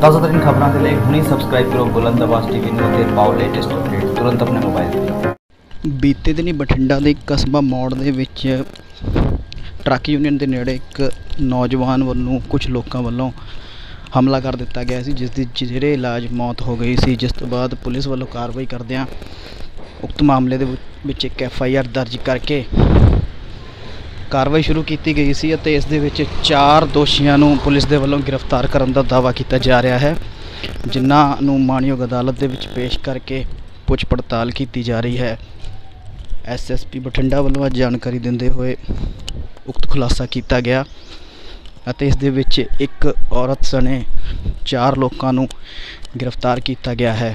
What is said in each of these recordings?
ਤਾਜ਼ਾਤਰੀਨ ਖਬਰਾਂ ਦੇ ਲਈ ਹੁਣੀ ਸਬਸਕ੍ਰਾਈਬ ਕਰੋ ਬੁਲੰਦ ਆਵਾਜ਼ ਟੀਵੀ ਨੂੰ ਅਤੇ ਪਾਓ ਲੇਟੈਸਟ ਅਪਡੇਟ ਤੁਰੰਤ ਆਪਣੇ ਮੋਬਾਈਲ ਤੇ। ਬੀਤੇ ਦਿਨੀ ਬਠਿੰਡਾ ਦੇ ਕਸਬਾ ਮੋੜ ਦੇ ਵਿੱਚ ਟਰੱਕ ਯੂਨੀਅਨ ਦੇ ਨੇੜੇ ਇੱਕ ਨੌਜਵਾਨ ਵੱਲੋਂ ਕੁਝ ਲੋਕਾਂ ਵੱਲੋਂ ਹਮਲਾ ਕਰ ਦਿੱਤਾ ਗਿਆ ਸੀ, ਜਿਸ ਦੀ ਜਿਹੜੇ ਇਲਾਜ ਮੌਤ ਹੋ ਗਈ ਸੀ, ਜਿਸ ਤੋਂ ਬਾਅਦ ਪੁਲਿਸ ਵੱਲੋਂ ਕਾਰਵਾਈ ਕਰਦਿਆਂ ਉਕਤ ਮਾਮਲੇ ਦੇ ਵਿੱਚ- ਵਿੱਚ ਇੱਕ ਐਫ ਆਈ ਆਰ ਦਰਜ ਕਰਕੇ ਕਾਰਵਾਈ ਸ਼ੁਰੂ ਕੀਤੀ ਗਈ ਸੀ ਅਤੇ ਇਸ ਦੇ ਵਿੱਚ ਚਾਰ ਦੋਸ਼ੀਆਂ ਨੂੰ ਪੁਲਿਸ ਦੇ ਵੱਲੋਂ ਗ੍ਰਿਫਤਾਰ ਕਰਨ ਦਾ ਦਾਅਵਾ ਕੀਤਾ ਜਾ ਰਿਹਾ ਹੈ, ਜਿਨ੍ਹਾਂ ਨੂੰ ਮਾਣਯੋਗ ਅਦਾਲਤ ਦੇ ਵਿੱਚ ਪੇਸ਼ ਕਰਕੇ ਪੁੱਛ ਪੜਤਾਲ ਕੀਤੀ ਜਾ ਰਹੀ ਹੈ। ਐਸਐਸਪੀ ਬਠਿੰਡਾ ਵੱਲੋਂ ਅੱਜ ਜਾਣਕਾਰੀ ਦਿੰਦੇ ਹੋਏ ਉਕਤ ਖੁਲਾਸਾ ਕੀਤਾ ਗਿਆ ਅਤੇ ਇਸ ਦੇ ਵਿੱਚ ਇੱਕ ਔਰਤ ਸਣੇ ਚਾਰ ਲੋਕਾਂ ਨੂੰ ਗ੍ਰਿਫਤਾਰ ਕੀਤਾ ਗਿਆ ਹੈ।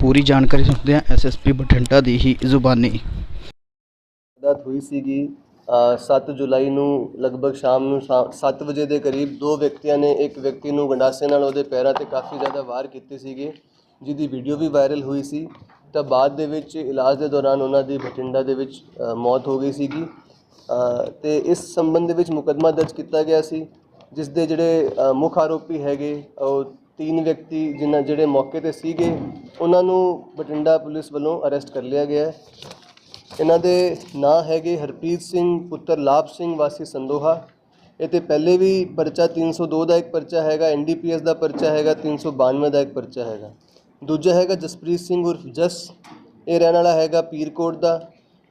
ਪੂਰੀ ਜਾਣਕਾਰੀ ਸੁਣਦੇ ਹਾਂ ਐਸਐਸਪੀ ਬਠਿੰਡਾ ਦੀ ਹੀ ਜ਼ੁਬਾਨੀ। ਵਾਰਦਾਤ ਹੋਈ ਸੀਗੀ 7 ਜੁਲਾਈ ਨੂੰ ਲਗਭਗ ਸ਼ਾਮ ਨੂੰ 7 ਵਜੇ ਦੇ ਕਰੀਬ ਦੋ ਵਿਅਕਤੀਆਂ ਨੇ ਇੱਕ ਵਿਅਕਤੀ ਨੂੰ ਗੰਡਾਸੇ ਨਾਲ ਉਹਦੇ ਪੈਰਾਂ ਤੇ ਕਾਫੀ ਜ਼ਿਆਦਾ ਵਾਰ ਕੀਤੇ ਸੀਗੇ ਜਿਹਦੀ ਵੀਡੀਓ ਵੀ ਵਾਇਰਲ ਹੋਈ ਸੀ। ਤਾਂ ਬਾਅਦ ਦੇ ਵਿੱਚ ਇਲਾਜ ਦੇ ਦੌਰਾਨ ਉਹਨਾਂ ਦੀ ਬਠਿੰਡਾ ਦੇ ਵਿੱਚ ਮੌਤ ਹੋ ਗਈ ਸੀਗੀ। ਅ, ਤੇ ਇਸ ਸੰਬੰਧ ਦੇ ਵਿੱਚ ਮੁਕੱਦਮਾ ਦਰਜ ਕੀਤਾ ਗਿਆ ਸੀ ਜਿਸ ਦੇ ਜਿਹੜੇ ਮੁੱਖ ਆਰੋਪੀ ਹੈਗੇ ਉਹ ਤਿੰਨ ਵਿਅਕਤੀ ਜਿਨ੍ਹਾਂ ਜਿਹੜੇ ਮੌਕੇ ਤੇ ਸੀਗੇ ਉਹਨਾਂ ਨੂੰ ਬਠਿੰਡਾ ਪੁਲਿਸ ਵੱਲੋਂ ਅਰੈਸਟ ਕਰ ਲਿਆ ਗਿਆ ਹੈ। ਇਹਨਾਂ ਦੇ ਨਾਂ ਹੈਗੇ ਹਰਪ੍ਰੀਤ ਸਿੰਘ, ਪੁੱਤਰ ਲਾਭ ਸਿੰਘ, ਵਾਸੀ ਸੰਦੋਹਾ। ਇਹ ਤੇ ਪਹਿਲੇ ਵੀ ਪਰਚਾ 302 ਦਾ ਇੱਕ ਪਰਚਾ ਹੈਗਾ ਐਨਡੀਪੀਐਸ ਦਾ ਪਰਚਾ ਹੈਗਾ 392 ਦਾ ਇੱਕ ਪਰਚਾ ਹੈਗਾ। ਦੂਜਾ ਹੈਗਾ ਜਸਪ੍ਰੀਤ ਸਿੰਘ ਉਰਫ ਜਸ, ਇਹ ਰਹਿਣ ਵਾਲਾ ਹੈਗਾ ਪੀਰਕੋਟ ਦਾ।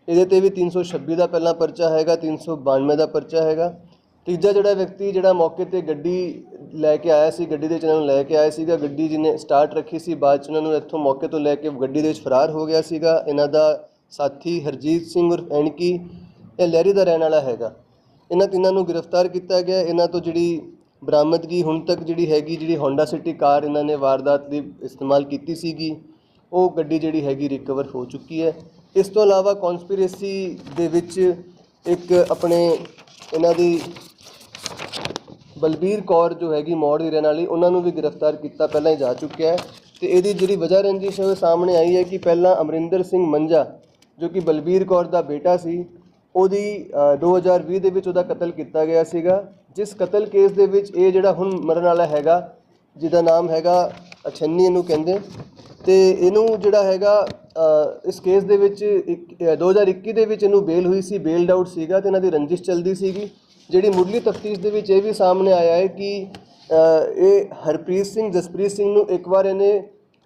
ਇਹਦੇ ਤੇ ਵੀ 326 ਦਾ ਪਹਿਲਾ ਪਰਚਾ ਹੈਗਾ 392 ਦਾ ਪਰਚਾ ਹੈਗਾ। ਤੀਜਾ ਜਿਹੜਾ ਵਿਅਕਤੀ ਜਿਹੜਾ ਮੌਕੇ ਤੇ ਗੱਡੀ ਲੈ ਕੇ ਆਇਆ ਸੀ, ਗੱਡੀ ਦੇ ਵਿੱਚ ਇਹਨਾਂ ਨੂੰ ਲੈ ਕੇ ਆਇਆ ਸੀਗਾ, ਗੱਡੀ ਜਿਹਨੇ ਸਟਾਰਟ ਰੱਖੀ ਸੀ, ਬਾਅਦ ਚ ਉਹਨਾਂ ਨੂੰ ਇੱਥੋਂ ਮੌਕੇ ਤੋਂ ਲੈ ਕੇ ਗੱਡੀ ਦੇ ਵਿੱਚ ਫਰਾਰ ਹੋ ਗਿਆ ਸੀਗਾ। ਇਹਨਾਂ ਦਾ ਸਾਥੀ ਹਰਜੀਤ ਸਿੰਘ ਉਰਫ ਐਨਕੀ ਇਹ ਲਹਿਰੀ ਦਾ ਰਹਿਣ ਵਾਲਾ ਹੈਗਾ। ਇਹਨਾਂ ਤਿੰਨਾਂ ਨੂੰ ਗ੍ਰਿਫਤਾਰ ਕੀਤਾ ਗਿਆ। ਇਹਨਾਂ ਤੋਂ ਜਿਹੜੀ ਬਰਾਮਦਗੀ ਹੁਣ ਤੱਕ ਜਿਹੜੀ ਹੈਗੀ, ਜਿਹੜੀ ਹੋਂਡਾ ਸਿਟੀ ਕਾਰ ਇਹਨਾਂ ਨੇ ਵਾਰਦਾਤ ਦੀ ਇਸਤੇਮਾਲ ਕੀਤੀ ਸੀਗੀ, ਉਹ ਗੱਡੀ ਜਿਹੜੀ ਹੈਗੀ ਰਿਕਵਰ ਹੋ ਚੁੱਕੀ ਹੈ। ਇਸ ਤੋਂ ਇਲਾਵਾ ਕਨਸਪੀਰੇਸੀ ਦੇ ਵਿੱਚ ਇੱਕ ਆਪਣੇ ਇਹਨਾਂ ਦੀ ਬਲਬੀਰ ਕੌਰ ਜੋ ਹੈਗੀ ਮੌੜ ਦੀ ਰਹਿਣ ਵਾਲੀ, ਉਹਨਾਂ ਨੂੰ ਵੀ ਗ੍ਰਿਫਤਾਰ ਕੀਤਾ, ਪਹਿਲਾਂ ਹੀ ਜਾ ਚੁੱਕਿਆ ਹੈ। ਤੇ ਇਹਦੀ ਜਿਹੜੀ ਵਜ੍ਹਾ ਰੰਜਿਸ਼ ਉਹ ਸਾਹਮਣੇ ਆਈ ਹੈ ਕਿ ਪਹਿਲਾਂ ਅਮਰਿੰਦਰ ਸਿੰਘ ਮੰਜਾ ਜੋ ਕਿ ਬਲਬੀਰ ਕੌਰ ਦਾ ਬੇਟਾ ਸੀ ਉਹਦੀ ਅ, 2020 ਦੇ ਵਿੱਚ ਉਹਦਾ ਕਤਲ ਕੀਤਾ ਗਿਆ ਸੀਗਾ। ਜਿਸ ਕਤਲ ਕੇਸ ਦੇ ਵਿੱਚ ਇਹ ਜਿਹੜਾ ਹੁਣ ਮਰਨ ਵਾਲਾ ਹੈਗਾ ਜਿਹਦਾ ਨਾਮ ਹੈਗਾ ਅਛੰਨੀ ਇਹਨੂੰ ਕਹਿੰਦੇ। ਤੇ ਇਹਨੂੰ ਜਿਹੜਾ ਹੈਗਾ ਇਸ ਕੇਸ ਦੇ ਵਿੱਚ ਇੱਕ- ਅ, 2021 ਦੇ ਵਿੱਚ ਇਹਨੂੰ ਬੇਲ ਹੋਈ ਸੀ ਬੇਲਡ ਆਊਟ ਸੀਗਾ ਤੇ ਇਹਨਾਂ ਦੀ ਰੰਜਿਸ਼ ਚੱਲਦੀ ਸੀਗੀ। ਜਿਹੜੀ ਮੁੱਢਲੀ ਤਫਤੀਸ਼ ਦੇ ਵਿੱਚ ਇਹ ਵੀ ਸਾਹਮਣੇ ਆਇਆ ਹੈ ਕਿ ਇਹ ਹਰਪ੍ਰੀਤ ਸਿੰਘ ਜਸਪ੍ਰੀਤ ਸਿੰਘ ਨੂੰ ਇੱਕ ਵਾਰ ਇਹਨੇ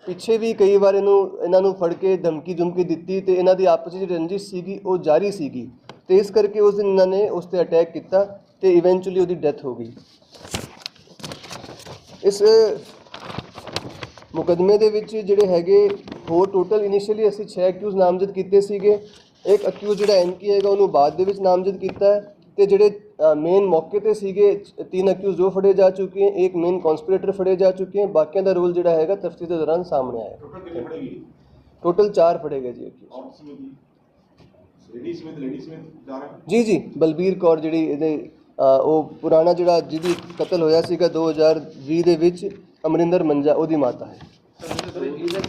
ਪਿੱਛੇ ਵੀ ਕਈ ਵਾਰ ਇਹਨੂੰ, ਇਹਨਾਂ ਨੂੰ ਫੜ ਕੇ ਧਮਕੀ ਧਮਕੀ ਦਿੱਤੀ ਤੇ ਇਹਨਾਂ ਦੀ ਆਪਸ ਵਿੱਚ ਰੰਜਿਸ਼ ਸੀਗੀ, ਉਹ ਜਾਰੀ ਸੀਗੀ। ਤੇ ਇਸ ਕਰਕੇ ਉਸ ਦਿਨ ਇਹਨਾਂ ਨੇ ਉਸ ਤੇ ਅਟੈਕ ਕੀਤਾ ਤੇ ਇਵੈਂਚੁਅਲੀ ਉਹਦੀ ਡੈਥ ਹੋ ਗਈ। ਇਸ ਮੁਕਦਮੇ ਦੇ ਵਿੱਚ ਜਿਹੜੇ ਹੈਗੇ, ਹੋਰ ਟੋਟਲ ਇਨੀਸ਼ੀਅਲੀ ਅਸੀਂ 6 ਅਕਿਊਜ਼ ਨਾਮਜ਼ਦ ਕੀਤੇ ਸੀਗੇ। ਇੱਕ ਅਕਿਊਜ਼ ਜਿਹੜਾ ਐਨਕੀ ਹੈਗਾ, ਉਹਨੂੰ ਬਾਅਦ ਦੇ ਵਿੱਚ ਨਾਮਜ਼ਦ ਕੀਤਾ ਹੈ ਤੇ ਜਿਹੜੇ ਮੇਨ ਮੌਕੇ ਤੇ ਸੀਗੇ ਤਿੰਨ ਅਕਿਊਜ਼ ਉਹ ਫੜੇ ਜਾ ਚੁੱਕੇ ਹਨ ਇੱਕ ਮੇਨ ਕਨਸਪੀਰੇਟਰ ਫੜੇ ਜਾ ਚੁੱਕੇ ਹਨ ਬਾਕੀਆਂ ਦਾ ਰੋਲ ਜਿਹੜਾ ਹੈਗਾ ਤਫਤੀਸ਼ ਦੇ ਦੌਰਾਨ ਸਾਹਮਣੇ ਆਇਆ ਟੋਟਲ ਕਿੰਨੇ ਪੜੇਗੀ ਟੋਟਲ 4 ਫੜੇ ਗਏ ਜੀ ਲੇਡੀ ਸਮੇਤ ਲੇਡੀ ਸਮੇਤ ਜਾ ਰਹੇ ਜੀ ਜੀ ਬਲਬੀਰ ਕੌਰ ਜਿਹੜੀ ਇਹਦੇ ਉਹ ਪੁਰਾਣਾ ਜਿਹੜਾ ਜਿਹਦੀ ਕਤਲ ਹੋਇਆ ਸੀਗਾ 2020 ਦੇ ਵਿੱਚ ਅਮਰਿੰਦਰ ਮੰਜਾ ਉਹਦੀ ਮਾਤਾ ਹੈ। ਸਰ ਇਹਦਾ